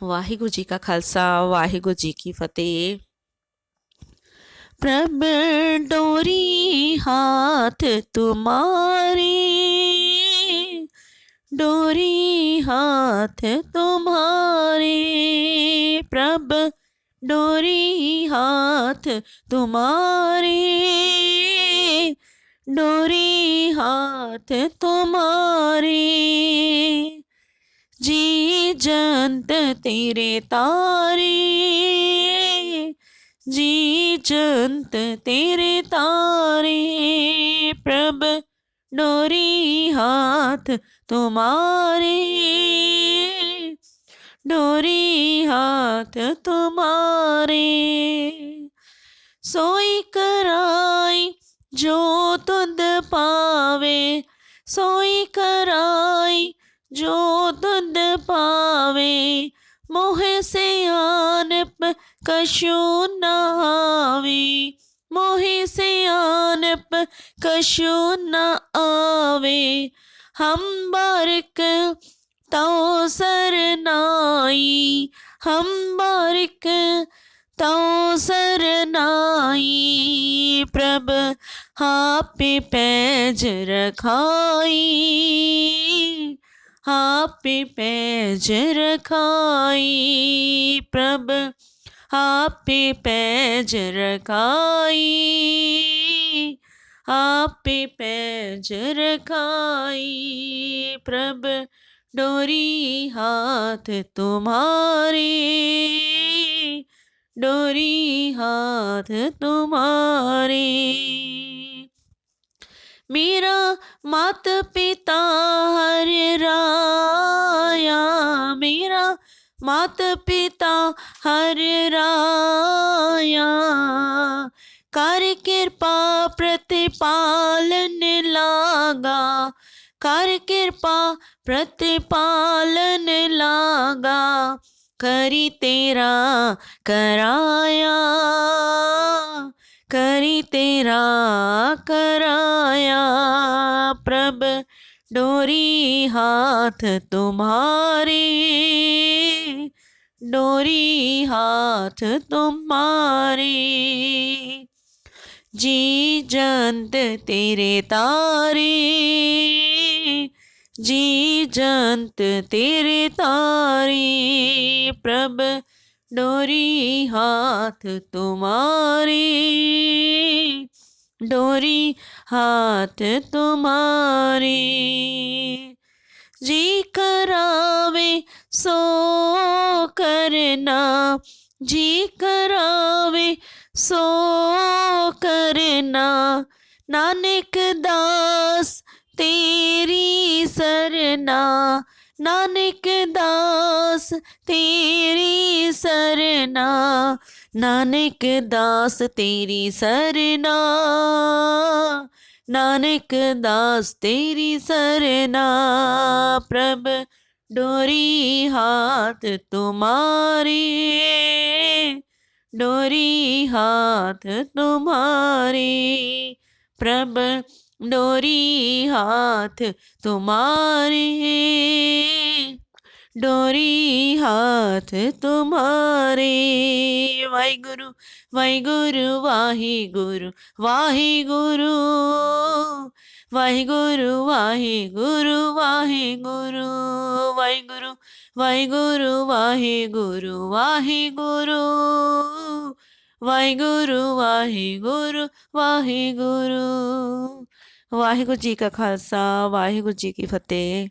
ਵਾਹਿਗੁਰੂ ਜੀ ਕਾ ਖਾਲਸਾ ਵਾਹਿਗੁਰੂ ਜੀ ਕੀ ਫਤਿਹ ਪ੍ਰਭ ਡੋਰੀ ਹਾਥ ਤੁਮਾਰੇ डोरी हाथ तुम्हारे प्रभ डोरी हाथ तुम्हारे डोरी हाथ तुम्हारे ਜੀ ਜੰਤ ਤੇਰੇ ਤਾਰੇ, ਜੀ ਜੰਤ ਤੇਰੇ ਤਾਰੇ, ਪ੍ਰਭ ਡੋਰੀ ਹਾਥ ਤੁਮਾਰੇ ਡੋਰੀ ਹਾਥ ਤੁਮਾਰੇ। ਸੋਈ ਕਰਾਈ ਜੋ ਤੁੰਦ ਪਾਵੇ, ਸੋਈ ਕਰਾਈ जो तुद पावे मोह से आनप कशु न आवे मोहि से आनप कशु न आवे हम बारिक तो सरनाई हम बारिक तो सरनाई प्रभ हापे पैज रखाई ਆਪੇ ਪੈਜ ਰਖਾਈ ਪ੍ਰਭ, ਆਪੇ ਪੈਜ ਰਖਾਈ, ਆਪੇ ਪੈਜ ਰਖਾਈ ਪ੍ਰਭ डोरी हाथ तुम्हारे डोरी हाथ तुम्हारे मेरा ਮਾਤ ਪਿਤਾ ਹਰ ਰਾਇਆ ਮੇਰਾ। ਮਾਤ ਪਿਤਾ ਹਰ ਰਾਇਆ। ਕਰ ਕਿਰਪਾ ਪ੍ਰਤਿਪਾਲਨ ਲਾਗਾ। ਕਰ ਕਿਰਪਾ ਪ੍ਰਤਿਪਾਲਨ ਲਾਗਾ। ਕਰੀ ਤੇਰਾ ਕਰਾਇਆ। ਕਰੀ ਤੇਰਾ ਕਰਾ डोरी हाथ तुम्हारे डोरी हाथ तुम्हारे जी जंत तेरे तारे जी जंत तेरे तारे प्रभ डोरी हाथ तुम्हारे ડોરી હાથ તમારી જી કરાવે સો કરના જી કરાવે સો કરના નાનક દાસ તેરી સરના નાનક દાસ તેરી સરના ਨਾਨਕ ਦਾਸ ਤੇਰੀ ਸਰਨਾ, ਨਾਨਕ ਦਾਸ ਤੇਰੀ ਸਰਨਾ, ਪ੍ਰਭ ਡੋਰੀ ਹਾਥ ਤੁਮਾਰੇ, ਡੋਰੀ ਹਾਥ ਤੁਮਾਰੇ, ਪ੍ਰਭ ਡੋਰੀ ਹਾਥ ਤੁਮਾਰੇ। डोरी हाथ तुम्हारे वाहिगुरु वाहिगुरु वाहिगुरु वाहिगुरु ਵਾਹਿਗੁਰੂ ਵਾਹਿਗੁਰੂ ਵਾਹਿਗੁਰੂ ਵਾਹਿਗੁਰੂ ਵਾਹਿਗੁਰੂ ਵਾਹਿਗੁਰੂ ਵਾਹਿਗੁਰੂ ਵਾਹਿਗੁਰੂ ਵਾਹਿਗੁਰੂ ਵਾਹਿਗੁਰੂ ਵਾਹਿਗੁਰੂ ਜੀ ਕਾ ਖਾਲਸਾ ਵਾਹਿਗੁਰੂ ਜੀ ਕੀ ਫਤਿਹ